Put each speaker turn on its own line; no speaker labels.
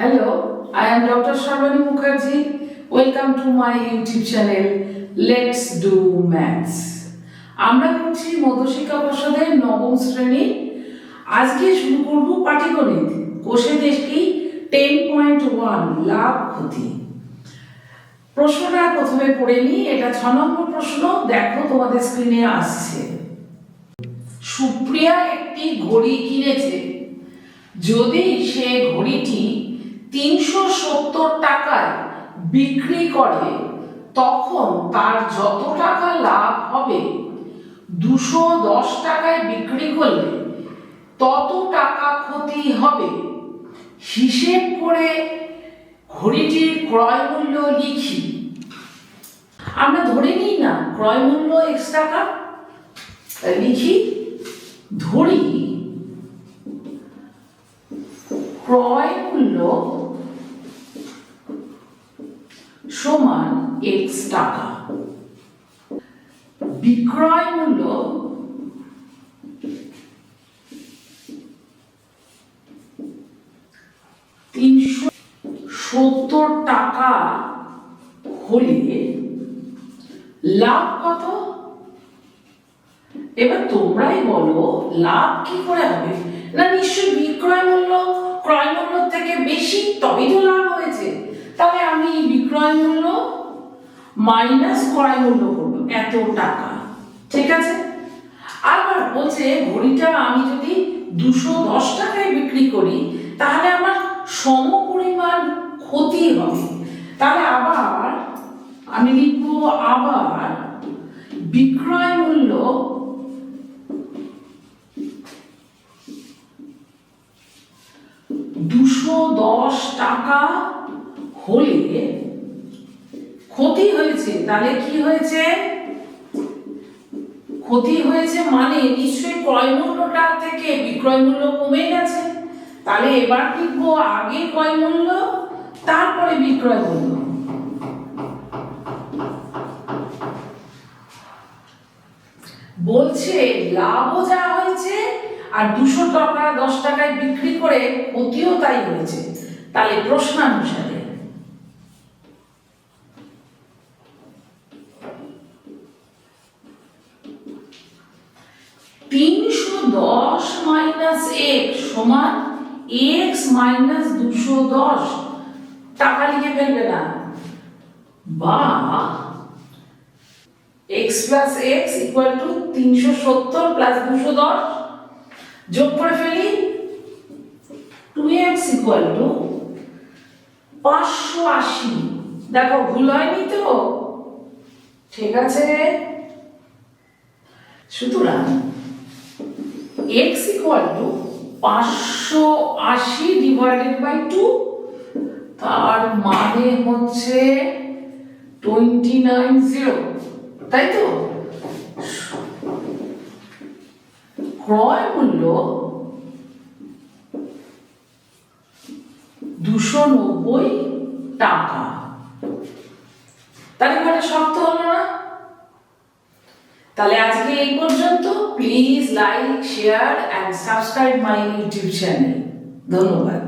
Hello, I am Dr. Sharvani Mukherjee. Welcome to my YouTube channel Let's Do Maths. আমরা করছি মধুশিক্ষা পর্ষদের নবম শ্রেণি আজকে শুরু করব পাটিগণিত কোষে দেখি টেন পয়েন্ট ওয়ান লাভ ক্ষতি প্রশ্নটা প্রথমে পড়ে নিই এটা ছ নম্বর প্রশ্ন দেখো তোমাদের স্ক্রিনে আসছে সুপ্রিয়া একটি ঘড়ি কিনেছে যদি সে ঘড়িটি তিনশো সত্তর টাকায় বিক্রি করে, তখন তার যত টাকা লাভ হবে, দুশো দশ টাকায় বিক্রি করলে তত টাকা ক্ষতি হবে। হিসেব করে ঘড়িটির ক্রয় মূল্য লিখি। আমরা ধরে নিই না ক্রয় মূল্য এক্স টাকা লিখি, ধরি সমান এক্স টাকা। বিক্রয় মূল্য তিনশো সত্তর টাকা হলে লাভ কত? এবার তোমরাই বলো, লাভ কি করে হবে? না, নিশ্চয়ই বিক্রয় মূল্য, ক্রয় মূল্য থেকে বেশি, তবেই তো লাভ হয়েছে তাহলে আমি বিক্রয় মূল্য মাইনাস ক্রয় মূল্য করব, এত টাকা। ঠিক আছে? আবার বলছে, ঘড়িটা আমি যদি দুশো দশ টাকায় বিক্রি করি, তাহলে আমার সম পরিমাণ ক্ষতি হবে। তাহলে আবার আমি লিখব, আবার বিক্রয় মূল্য দুশো দশ টাকা হলে ক্ষতি হয়েছে, তাহলে কি হয়েছে? ক্ষতি হয়েছে মানে নিশ্চয়ই ক্রয় মূল্যটা থেকে বিক্রয় মূল্য কমে গেছে। তাহলে এবার লিখব আগে ক্রয় মূল্য, তারপরে বিক্রয় মূল্য। বলছে, লাভও যা হয়েছে আর দুশো টাকা, দশ টাকায় বিক্রি করে ক্ষতিও তাই হয়েছে। তাহলে প্রশ্নানুসারে তিনশো দশ মাইনাস এক্স সমান এক্স মাইনাস দুশো দশ। টাকা লিখে ফেলবে না। বা X plus X equal to তিনশো সত্তর প্লাস দুশো দশ। যোগ করে ফেলি। টু এক্স ইকুয়াল টু পাঁচশো আশি। দেখো, ভুল হয়নি তো? ঠিক আছে। সুতরাং এক্স ইকুয়াল টু পাঁচশো আশি ডিভাইডেড বাই টু তার মানে হচ্ছে টোয়েন্টি নাইন জিরো তাই তো? ক্রয় মূল্য দুশো নব্বই টাকা। তাহলে শক্ত হলো না? তাহলে আজকে এই পর্যন্ত। Please like share and subscribe my YouTube channel ধন্যবাদ।